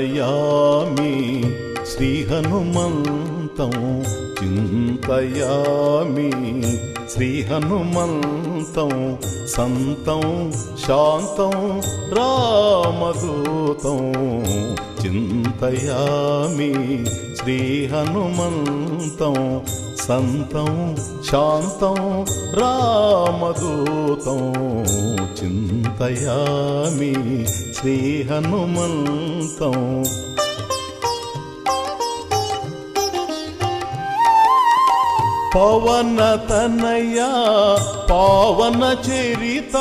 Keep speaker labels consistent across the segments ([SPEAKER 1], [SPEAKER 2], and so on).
[SPEAKER 1] చింతయామి శ్రీహనుమంతం చింతయామి శ్రీ హనుమంతం సంతం శాంతం రామదూతం. చింతయామి శ్రీ హనుమంతం సంతం శాంతం రామదూతం. చింతయామి శ్రీ హనుమంతం. పవన తనయ పవన చరిత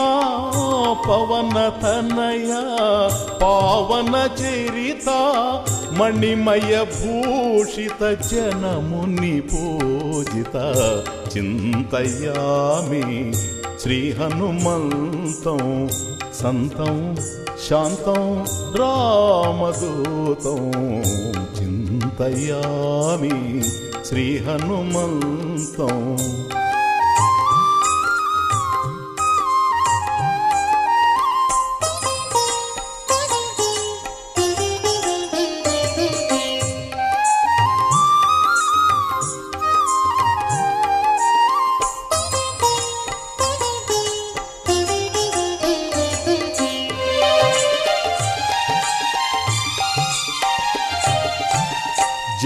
[SPEAKER 1] పవన తనయ పవన చరిత మణిమయ భూషిత జనముని పూజిత చింతయామి శ్రీ హనుమంతం సంతం శాంతం రామదూతం చింతయామి శ్రీ హనుమంతం.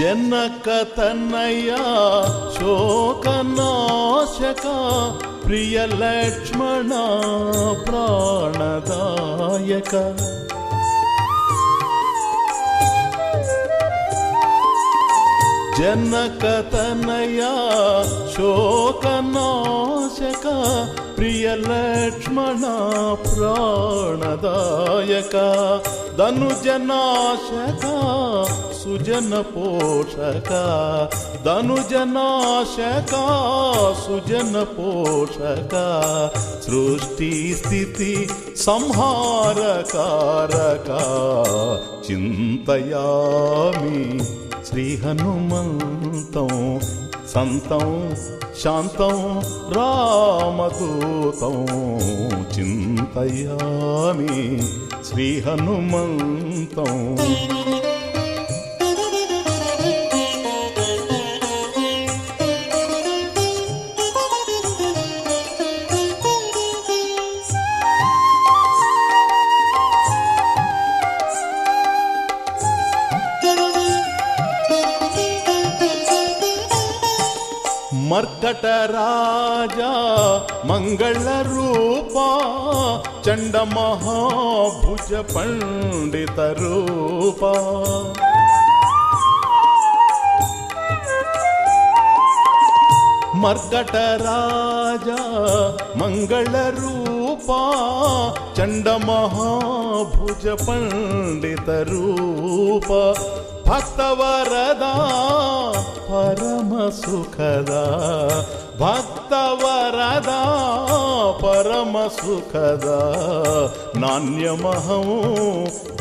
[SPEAKER 1] జనక తనయ శోకనాశక ప్రియ లక్ష్మణ ప్రాణదాయక. జనక తనయ శోకనాశక ప్రియ లక్ష్మణ ప్రాణదాయక. ధనుజనాశక సుజన పోషక ధనుజనాశక సుజన పోషక సృష్టి స్థితి సంహారకారక చింతయామి శ్రీ హనుమంతం సంతం శాంతం రామదూతం చింతయామి శ్రీ హనుమంతం మర్కట రాజా మంగళ రూప చండ మహాభుజ పండిత రూప. మర్కట రాజా మంగళ రూప చండ మహాభుజ పండిత రూప భక్తవరదా పరమ సుఖదా. భక్తవరదా పరమ సుఖదా. నాణ్యమహం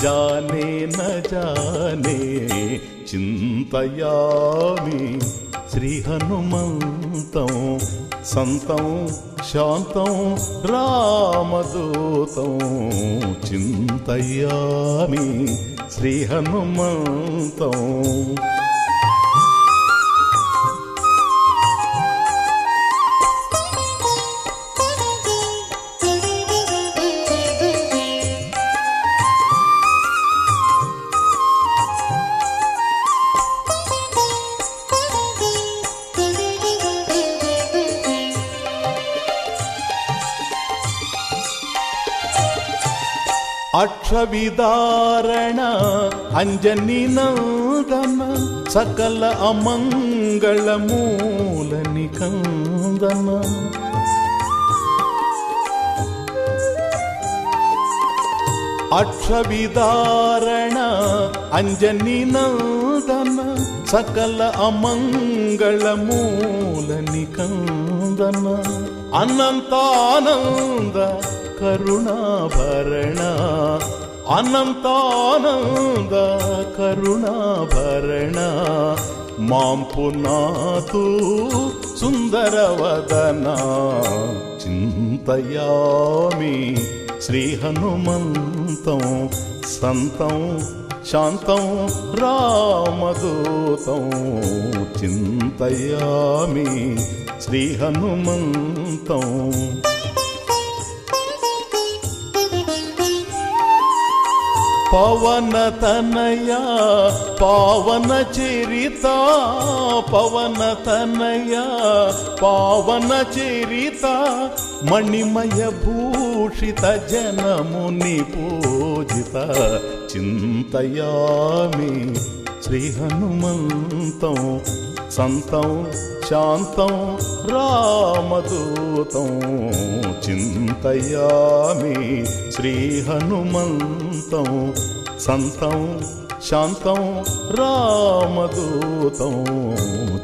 [SPEAKER 1] జానే న జానే చింతయామి శ్రీ హనుమంతం సంతం శాంతం రామదూతం. చింతయామి శ్రీ హనుమంతం அற்றவிதாரண அஞ்சனிநாதன சகல அமங்கள மூல நிகந்தன அற்றவிதாரண அஞ்சனிநாதன சகல அமங்கள மூல நிகந்தன அனந்தானந்த కరుణాభరణ అనంతానంద కరుణాభరణ. మాం పునాతు సుందరవదన చింతయామి శ్రీ హనుమంతం సంతం శాంతం రామదూతం. చింతయామి శ్రీ హనుమంతం. పవన తనయ పవన చరిత పవన తనయ పవన చరిత మణిమయ భూషిత జనముని పూజిత చింతయామి శ్రీ హనుమంతం. సంతం శాంతం రామదూతం చింతయామి శ్రీ హనుమంతం సంతం శాంతం రామదూతం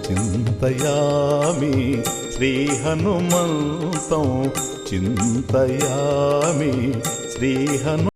[SPEAKER 1] చింతయామి శ్రీ హనుమంతం చింతయామి శ్రీ హను